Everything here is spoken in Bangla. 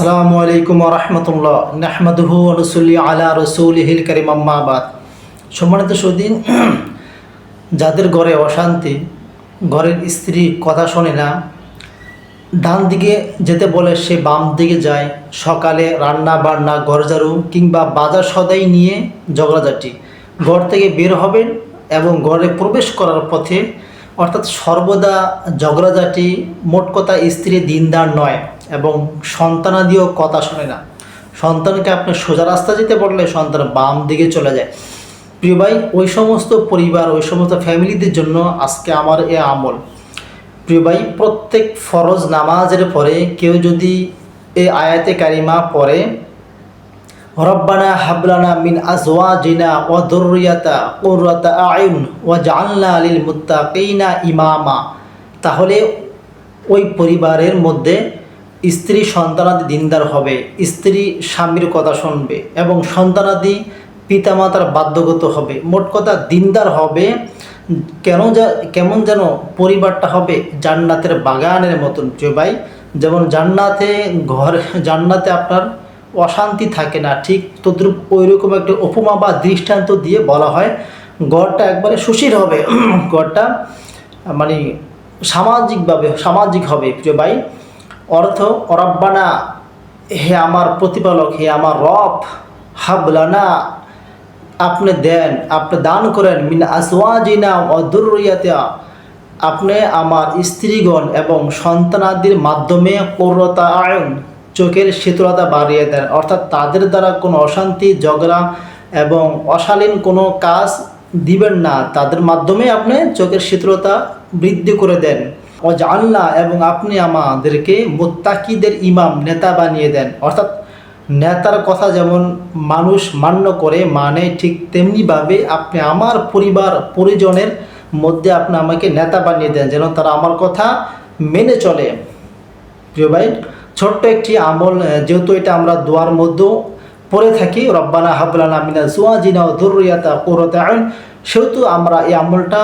আসসালামু আলাইকুম রহমতুল্লাহ। নাহমাদুহু রসুল্লি আলা রসুলহিল করিম আম্মাবাদ সম্মানিত সুদিন যাদের ঘরে অশান্তি, ঘরের স্ত্রী কথা শোনে না, ডান দিকে যেতে বলে সে বাম দিকে যায়, সকালে রান্না বান্না ঝাড়ু কিংবা বাজার সদাই নিয়ে ঝগড়াঝাটি। ঘর থেকে বের হবেন এবং ঘরে প্রবেশ করার পথে অর্থাৎ সর্বদা ঝগড়াঝাটি মোট কথা স্ত্রী দিনদার নয় এবং সন্তানাদিও কথা শোনে না। সন্তানকে আপনি সোজা রাস্তা যেতে বললে সন্তান বাম দিকে চলে যায়। প্রিয় ভাই, ওই সমস্ত পরিবার, ওই সমস্ত ফ্যামিলিদের জন্য আজকে আমার এ আমল। প্রিয় ভাই, প্রত্যেক ফরজ নামাজের পরে কেউ যদি এই আয়াতে কারিমা পড়ে মিন আজওয়াজিনা ওয়া দুররিয়াতা কুররাতা আয়ুন ওয়া জাআলনা লিল মুত্তাকিনা ইমামা। তাহলে ওই পরিবারের মধ্যে স্ত্রী সন্তানাদি দিনদার হবে, স্ত্রী স্বামীর কথা শুনবে এবং সন্তানাদি পিতামাতার বাধ্যগত হবে। মোট কথা দিনদার হবে, কেন যা, কেমন যেন পরিবারটা হবে জান্নাতের বাগানের মতন। ভাই, যেমন জান্নাতে ঘর, জান্নাতে আপনার অশান্তি থাকে না। ঠিক তদ্রুপ ওইরকম একটা উপমা বা দৃষ্টান্ত দিয়ে বলা হয়। গড়টা একবারে সুশীল হবে। গড়টা মানে সামাজিকভাবে সামাজিক হবে, প্রিয় ভাই। অর্থ, অরব্বানা, হে আমার প্রতিপালক, হে আমার রব, হাবলানা, আপনি দেন, আপনি দান করেন, মিন আসওয়াজিনা অদুরিয়াতা আপনি আমার স্ত্রীগণ এবং সন্তানাদির মাধ্যমে করতা আয়ন চোখের শীতলতা বাড়িয়ে দেন। অর্থাৎ তাদের দ্বারা কোনো অশান্তি, ঝগড়া এবং অশালীন কোনো কাজ দিবেন না। তাদের মাধ্যমে আপনি চোখের শীতলতা বৃদ্ধি করে দেন। ও জানলা এবং আপনি আমাদেরকে মোত্তাকিদের ইমাম, নেতা বানিয়ে দেন। অর্থাৎ নেতার কথা যেমন মানুষ মান্য করে মানে ঠিক তেমনিভাবে আপনি আমার পরিবার, পরিজনের মধ্যে আপনি আমাকে নেতা বানিয়ে দেন, যেন তারা আমার কথা মেনে চলে। প্রিয় ভাই ছোট্ট একটি আমল যেহেতু এটা আমরা দোয়ার মধ্যেও পড়ে থাকি, রব্বানা হাবলানা মিনা জুয়া জিনা দুরিয়াতা কোরতা সেহেতু আমরা এই আমলটা